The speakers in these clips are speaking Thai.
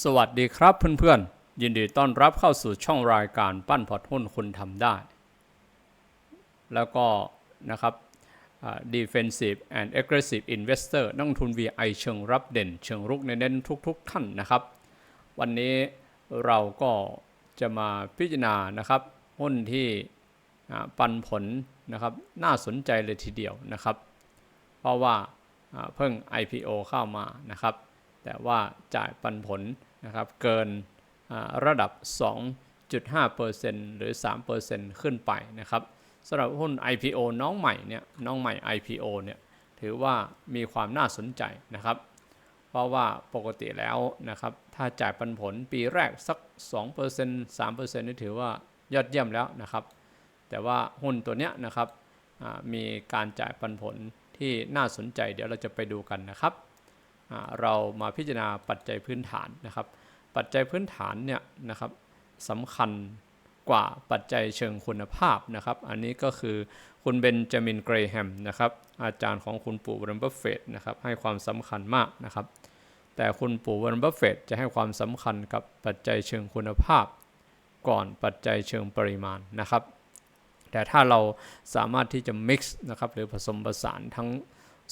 สวัสดีครับเพื่อนๆ ยินดีต้อนรับเข้าสู่ช่องรายการปั้นพอร์ตหุ้นคุณทำได้ แล้วก็นะครับ defensive and aggressive investor นักลงทุน VI เชิงรับเด่น เชิงรุกในเน้นทุกๆ ท่านนะครับ วันนี้เราก็จะมาพิจารณานะครับ หุ้นที่ปันผลนะครับน่าสนใจเลยทีเดียวนะครับ เพราะว่าเพิ่ง IPO เข้ามานะครับ แต่ว่าจ่ายปันผลนะครับเกินระดับ 2.5%หรือ 3%ขึ้นไปนะครับสำหรับหุ้น IPO น้องใหม่เนี่ยน้องใหม่ IPO เนี่ยถือว่ามีความน่าสนใจนะครับ เพราะว่าปกติแล้วนะครับถ้าจ่ายปันผลปีแรกสัก 2% 3%นี่ถือว่ายอดเยี่ยมแล้วนะครับ แต่ว่าหุ้นตัวเนี้ยนะครับมีการจ่ายปันผลที่น่าสนใจเดี๋ยวเราจะไปดูกันนะครับ เรามาพิจารณาปัจจัยพื้นฐานนะครับ ปัจจัยพื้นฐานเนี่ยนะครับสำคัญกว่าปัจจัยเชิงคุณภาพนะครับ อันนี้ก็คือคุณเบนจามินเกรแฮมนะครับ อาจารย์ของคุณปู่วอร์เรนบัฟเฟตนะครับให้ความสำคัญมากนะครับ แต่คุณปู่วอร์เรนบัฟเฟตจะให้ความสำคัญกับปัจจัยเชิงคุณภาพ ก่อนปัจจัยเชิงปริมาณนะครับ แต่ถ้าเราสามารถที่จะ mix นะครับหรือผสมผสานทั้ง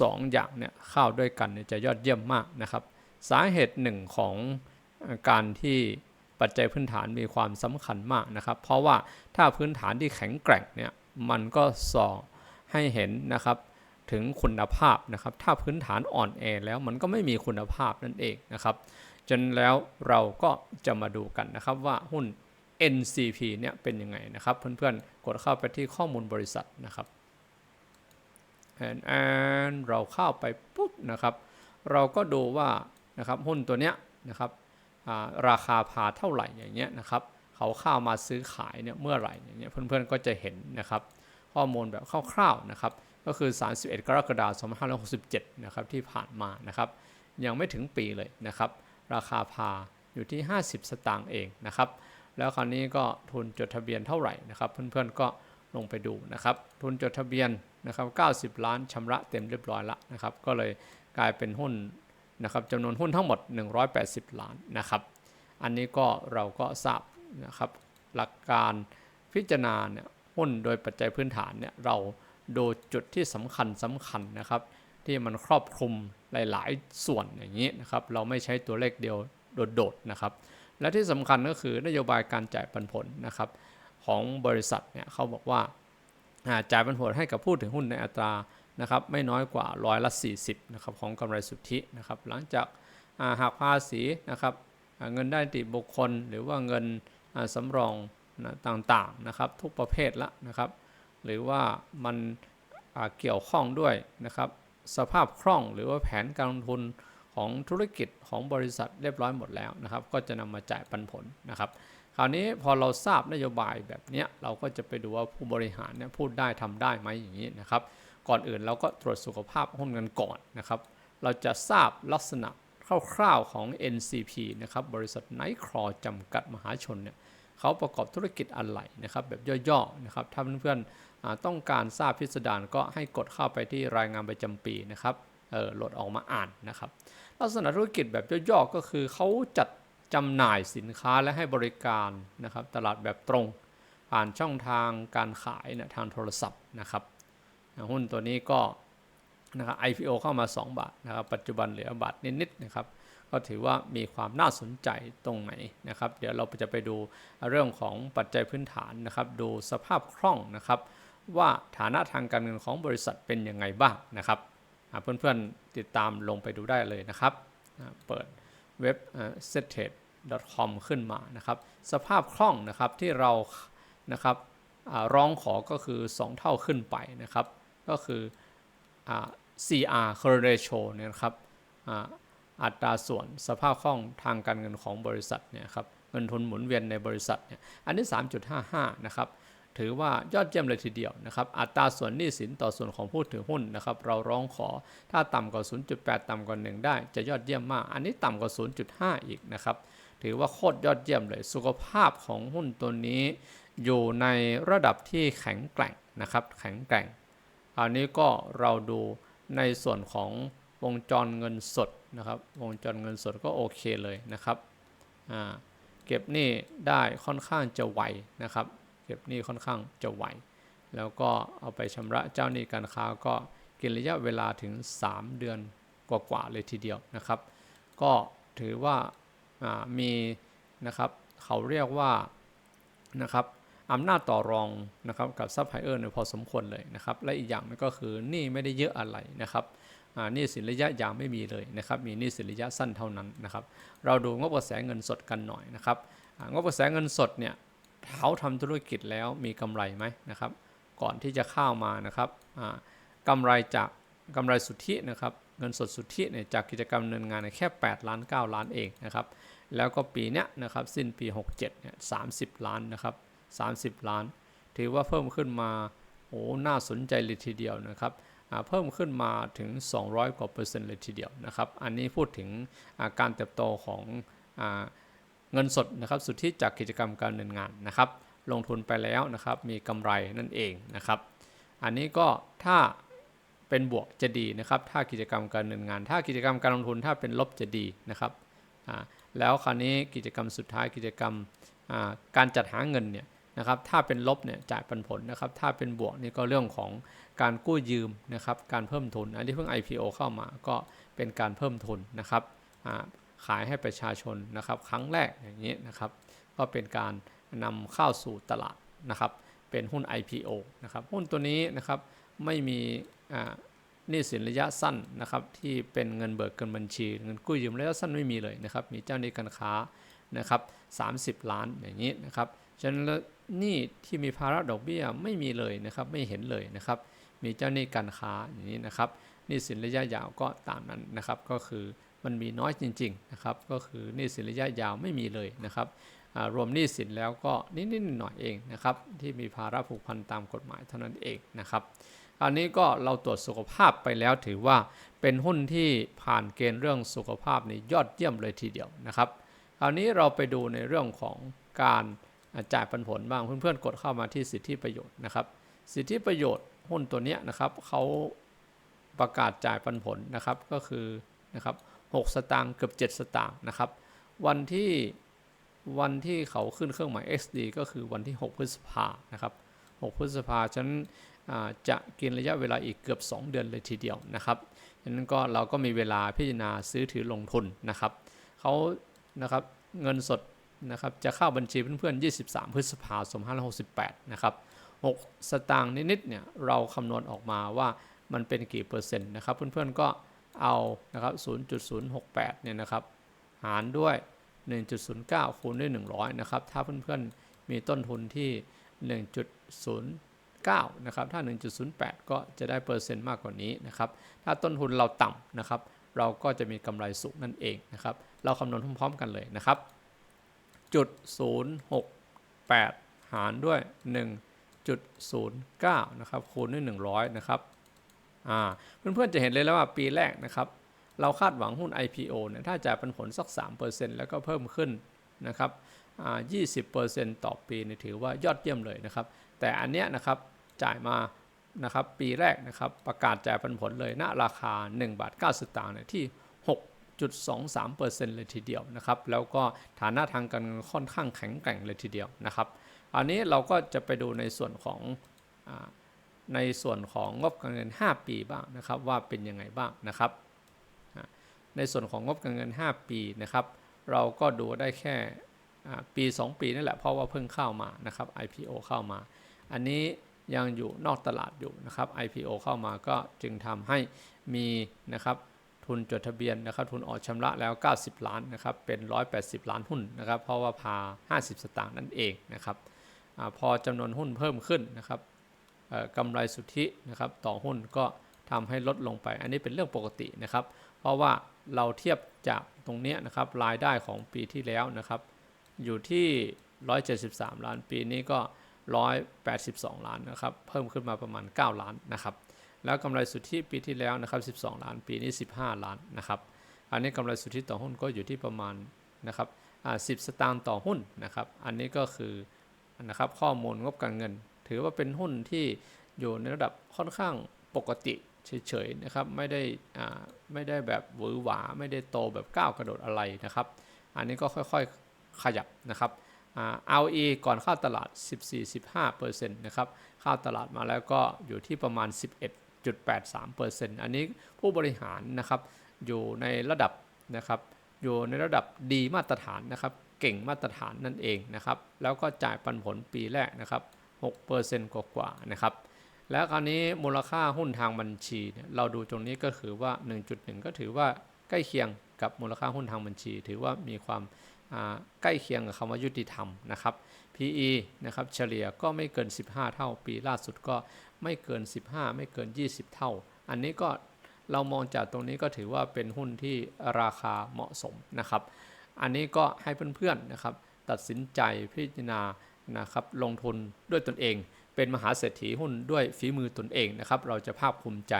สองอย่างเนี่ยเข้าด้วยกันเนี่ยจะยอดเยี่ยมมากนะครับ สาเหตุหนึ่งของการที่ปัจจัยพื้นฐานมีความสำคัญมากนะครับ เพราะว่าถ้าพื้นฐานที่แข็งแกร่งเนี่ยมันก็ส่อให้เห็นนะครับถึงคุณภาพนะครับ ถ้าพื้นฐานอ่อนแอแล้วมันก็ไม่มีคุณภาพนั่นเองนะครับจนแล้วเราก็จะมาดูกันนะครับว่าหุ้น NCP เนี่ยเป็นยังไงนะครับ เพื่อนๆ กดเข้าไปที่ข้อมูลบริษัทนะครับ แอนแอนเราเข้าไปปุ๊บนะครับ เราก็ดูว่านะครับหุ้นตัวเนี้ยนะครับราคาพาเท่าไหร่อย่างเงี้ยนะครับเขาเข้ามาซื้อขายเนี่ยเมื่อไหร่อย่างเงี้ยเพื่อนๆก็จะเห็นนะครับข้อมูลแบบคร่าวๆนะครับก็คือ 31 กรกฎาคม 2567 นะครับที่ผ่านมานะครับยังไม่ถึงปีเลยนะครับ ราคาพาอยู่ที่ 50 สตางค์เองนะครับ แล้วคราวนี้ก็ทุนจดทะเบียนเท่าไหร่นะครับ เพื่อนๆก็ลงไปดูนะครับ ทุนจดทะเบียน นะครับ90 ล้านชำระเต็มเรียบร้อยแล้วนะครับ ก็เลยกลายเป็นหุ้นนะครับจำนวนหุ้นทั้งหมด 180 ล้านนะครับ อันนี้ก็เราก็ทราบนะครับหลักการพิจารณาเนี่ยหุ้นโดยปัจจัยพื้นฐานเนี่ยเราดูจุดที่สำคัญสำคัญนะครับ ที่มันครอบคลุมหลาย ๆ ส่วนอย่างนี้นะครับ เราไม่ใช้ตัวเลขเดียวโดด ๆ นะครับ และที่สำคัญก็คือนโยบายการจ่ายปันผลนะครับ ของบริษัทเนี่ยเขาบอกว่า จ่ายปันผลให้กับผู้ถือหุ้นในอัตรานะครับไม่น้อยกว่าร้อยละ 40นะครับของกำไรสุทธินะครับหลังจากอ่าหักภาษีนะครับเงินได้นิติบุคคล หรือว่าเงินอ่าสำรองนะต่างๆนะครับทุกประเภทละนะครับ หรือว่ามันเกี่ยวข้องด้วยนะครับสภาพคล่องหรือว่าแผนการลงทุนของธุรกิจของบริษัทเรียบร้อยหมดแล้วนะครับ ก็จะนำมาจ่ายปันผลนะครับ คราวนี้พอเราทราบนโยบายแบบนี้เราก็จะไปดูว่าผู้บริหารเนี่ยพูดได้ทำได้ไหมอย่างนี้นะครับ ก่อนอื่นเราก็ตรวจสุขภาพหุ้นกันก่อนนะครับ เราจะทราบลักษณะคร่าวๆของ NCP นะครับบริษัทไนท์ครอจำกัดมหาชนเนี่ยเขาประกอบธุรกิจอะไรนะครับแบบย่อๆนะครับถ้าเพื่อนๆต้องการทราบพิสดารก็ให้กดเข้าไปที่รายงานประจำปีนะครับเออโหลดออกมาอ่านนะครับ ลักษณะธุรกิจแบบย่อๆก็คือเขาจัด จำหน่ายสินค้าและให้บริการนะครับ ตลาดแบบตรงผ่านช่องทางการขายนะทางโทรศัพท์นะครับหุ้นตัวนี้ก็นะครับ IPO เข้ามา 2 บาทนะครับ ปัจจุบันเหลือบาทนิดๆนะครับ ก็ถือว่ามีความน่าสนใจตรงไหนนะครับ เดี๋ยวเราจะไปดูเรื่องของปัจจัยพื้นฐานนะครับ ดูสภาพคล่องนะครับ ว่าฐานะทางการเงินของบริษัทเป็นยังไงบ้างนะครับเพื่อนๆติดตามลงไปดูได้เลยนะครับ เปิดเว็บ s e t t a d com ขึ้นมานะครับ สภาพคล่องนะครับที่เรานะครับร้องขอก็คือ 2 เท่าขึ้นไปนะครับ ก็คืออ CR current ratio เนี่ยนะครับอ,อัตราส่วนสภาพคล่องทางการเงินของบริษัทเนี่ยครับเงินทุนหมุนเวียนในบริษัทเนี่ยอันนี้ 3.55 นะครับ ถือว่ายอดเยี่ยมเลยทีเดียวนะครับ อัตราส่วนหนี้สินต่อส่วนของผู้ถือหุ้นนะครับ เราร้องขอถ้าต่ำกว่า 0.8 ต่ำกว่า 1 ได้จะยอดเยี่ยมมาก อันนี้ต่ำกว่า 0.5 อีกนะครับ ถือว่าโคตรยอดเยี่ยมเลย สุขภาพของหุ้นตัวนี้อยู่ในระดับที่แข็งแกร่งนะครับแข็งแกร่ง อันนี้ก็เราดูในส่วนของวงจรเงินสดนะครับ วงจรเงินสดก็โอเคเลยนะครับเก็บหนี้ได้ค่อนข้างจะไวนะครับ เก็บหนี้ค่อนข้างจะไวแล้วก็เอาไปชำระเจ้าหนี้การค้าก็กินระยะเวลาถึง 3 เดือนกว่าๆเลยทีเดียวนะครับ ก็ถือว่า มีนะครับเขาเรียกว่านะครับอำนาจต่อรองนะครับกับซัพพลายเออร์เนี่ยพอสมควรเลยนะครับและอีกอย่างนึงก็คือหนี้ไม่ได้เยอะอะไรนะครับนี้สินระยะยาวไม่มีเลยนะครับมีนี้สินระยะสั้นเท่านั้นนะครับเราดูงบกระแสเงินสดกันหน่อยนะครับงบกระแสเงินสดเนี่ยเขาทำธุรกิจแล้วมีกำไรไหมนะครับก่อนที่จะเข้ามานะครับอ่ากำไรจากกำไรสุทธินะครับ เงินสดสุทธิเนี่ยจากกิจกรรมดำเนินงานเนี่ยแค่ 8 ล้าน 9 ล้านเองนะครับ แล้วก็ปีเนี้ยนะครับสิ้นปี 67เนี่ย30 ล้านนะครับ30 ล้าน ถือว่าเพิ่มขึ้นมาโอ้น่าสนใจเลยทีเดียวนะครับเพิ่มขึ้นมาถึง 200 กว่าเปอร์เซ็นต์เลยทีเดียวนะครับ อันนี้พูดถึงาการเติบโตของอเงินสดนะครับสุทธิจากกิจกรรมการดำเนินงานนะครับ ลงทุนไปแล้วนะครับมีกำไรนั่นเองนะครับ อันนี้ก็ถ้า เป็นบวกจะดีนะครับ ถ้ากิจกรรมการเนินงาน ถ้ากิจกรรมการลงทุนถ้าเป็นลบจะดีนะครับอ่าแล้วคราวนี้กิจกรรมสุดท้ายกิจกรรมอ่าการจัดหาเงินเนี่ยนะครับถ้าเป็นลบเนี่ยจ่ายปันผลนะครับถ้าเป็นบวกนี่ก็เรื่องของการกู้ยืมนะครับการเพิ่มทุน อันนี้เพิ่ง IPO เข้ามาก็เป็นการเพิ่มทุนนะครับอ่าขายให้ประชาชนนะครับครั้งแรกอย่างนี้นะครับก็เป็นการนำเข้าสู่ตลาดนะครับเป็นหุ้น IPO นะครับหุ้นตัวนี้นะครับ ไม่มีนี้สินระยะสั้นนะครับที่เป็นเงินเบิกเกินบัญชี เงินกู้ยืมระยะสั้นไม่มีเลยนะครับ มีเจ้าหนี้การค้านะครับ30 ล้านอย่างนี้นะครับฉะนั้นหนี้ที่มีภาระดอกเบี้ยไม่มีเลยนะครับไม่เห็นเลยนะครับ มีเจ้าหนี้การค้าอย่างนี้นะครับหนี้สินระยะยาวก็ตามนั้นนะครับ ก็คือมันมีน้อยจริงๆนะครับก็คือหนี้สินระยะยาวไม่มีเลยนะครับรวมหนี้สินแล้วก็นิดๆหน่อยเองนะครับที่มีภาระผูกพันตามกฎหมายเท่านั้นเองนะครับ อันนี้ก็เราตรวจสุขภาพไปแล้วถือว่าเป็นหุ้นที่ผ่านเกณฑ์เรื่องสุขภาพนี่ยอดเยี่ยมเลยทีเดียวนะครับคราวนี้เราไปดูในเรื่องของการจ่ายปันผลบ้างเพื่อนๆกดเข้ามาที่สิทธิประโยชน์นะครับ สิทธิประโยชน์หุ้นตัวเนี้ยนะครับเขาประกาศจ่ายปันผลนะครับก็คือนะครับ6สตางค์เกือบ 7 สตางค์นะครับ วันที่วันที่เขาขึ้นเครื่องหมาย XD ก็คือวันที่ 6 พฤษภานะครับ 6 พฤษภาฉะนั้น จะกินระยะเวลาอีกเกือบ 2 เดือนเลยทีเดียวนะครับฉะนั้นก็เราก็มีเวลาพิจารณาซื้อถือลงทุนนะครับเขานะครับเงินสดนะครับจะเข้าบัญชีเพื่อนๆ 23 พฤษภาคม2568 นะครับ 6 สตางค์นิดๆ เนี่ย เราคำนวณออกมาว่ามันเป็นกี่เปอร์เซ็นต์นะครับ เพื่อนๆ ก็เอานะครับ 0.068 เนี่ยนะครับ หารด้วย 1.09 คูณด้วย 100 นะครับ ถ้าเพื่อนๆ มีต้นทุนที่ 1.09นะครับถ้า 1.08 ก็จะได้เปอร์เซ็นต์มากกว่านี้นะครับถ้าต้นทุนเราต่ำนะครับเราก็จะมีกำไรสูงนั่นเองนะครับเราคำนวณพร้อมๆกันเลยนะครับจุด068 หารด้วย 1.09นะครับคูณด้วย 100นะครับอ่าเพื่อนๆจะเห็นเลยแล้วว่าปีแรกนะครับเราคาดหวังหุ้น IPO เนี่ยถ้าจ่ายปันผลสัก 3%แล้วก็เพิ่มขึ้นนะครับอ่า20%ต่อปีเนี่ยถือว่ายอดเยี่ยมเลยนะครับ แต่อันเนี้ยนะครับจ่ายมานะครับปีแรกนะครับประกาศจ่ายปันผลเลยณราคา 1 บาท9สตางค์เนี่ยที่ 6.23%เลยทีเดียวนะครับแล้วก็ฐานะทางการเงินค่อนข้างแข็งแกร่งเลยทีเดียวนะครับอันนี้เราก็จะไปดูในส่วนของอในส่วนของงบการเงิน 5 ปีบ้างนะครับว่าเป็นยังไงบ้างนะครับในส่วนของงบการเงิน 5 ปีนะครับเราก็ดูได้แค่ปี 2 ปีนั่นแหละเพราะว่าเพิ่งเข้ามานะครับ IPO เข้ามา อันนี้ยังอยู่นอกตลาดอยู่นะครับ IPO เข้ามาก็จึงทำให้มีนะครับทุนจดทะเบียนนะครับทุนออกชำระแล้ว 90 ล้านนะครับเป็น 180 ล้านหุ้นนะครับ เพราะว่าพา 50 สตางค์นั่นเองนะครับอพอจำนวนหุ้นเพิ่มขึ้นนะครับกำไรสุทธินะครับต่อหุ้นก็ทำให้ลดลงไป อันนี้เป็นเรื่องปกตินะครับ เพราะว่าเราเทียบจากตรงเนี้ยนะครับรายได้ของปีที่แล้วนะครับ อยู่ที่ 173 ล้านปีนี้ก็ 182 ล้านนะครับเพิ่มขึ้นมาประมาณ 9 ล้านนะครับแล้วกำไรสุทธิปีที่แล้วนะครับ12 ล้านปีนี้ 15 ล้านนะครับอันนี้กำไรสุทธิต่อหุ้นก็อยู่ที่ประมาณนะครับอ่า10สตางค์ต่อหุ้นนะครับอันนี้ก็คือนะครับข้อมูลงบการเงิน ถือว่าเป็นหุ้นที่อยู่ในระดับค่อนข้างปกติเฉยๆนะครับไม่ได้ไม่ได้แบบหวือหวา ไม่ได้โตแบบก้าวกระโดดอะไรนะครับ อันนี้ก็ค่อยๆขยับนะครับ ROE ก่อนเข้าตลาด 14-15%นะครับ เข้าตลาดมาแล้วก็อยู่ที่ประมาณ 11.83%อันนี้ผู้บริหารนะครับอยู่ในระดับนะครับอยู่ในระดับดีมาตรฐานนะครับเก่งมาตรฐานนั่นเองนะครับ แล้วก็จ่ายปันผลปีแรกนะครับ6%กว่าๆนะครับ แล้วคราวนี้มูลค่าหุ้นทางบัญชีเนี่ยเราดูตรงนี้ก็คือว่า 1.1 ก็ถือว่าใกล้เคียงกับมูลค่าหุ้นทางบัญชี ถือว่ามีความ ใกล้เคียงกับคำว่ายุติธรรมนะครับ PE นะครับเฉลี่ยก็ไม่เกิน 15 เท่า ปีล่าสุดก็ไม่เกิน 15 ไม่เกิน 20 เท่า อันนี้ก็เรามองจากตรงนี้ก็ถือว่าเป็นหุ้นที่ราคาเหมาะสมนะครับ อันนี้ก็ให้เพื่อนๆนะครับตัดสินใจพิจารณานะครับลงทุนด้วยตนเอง เป็นมหาเศรษฐีหุ้นด้วยฝีมือตนเองนะครับเราจะภาคภูมิใจ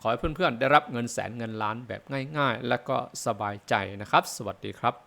ขอให้เพื่อนๆ ได้รับเงินแสนเงินล้านแบบง่าย ๆ และก็สบายใจนะครับ สวัสดีครับ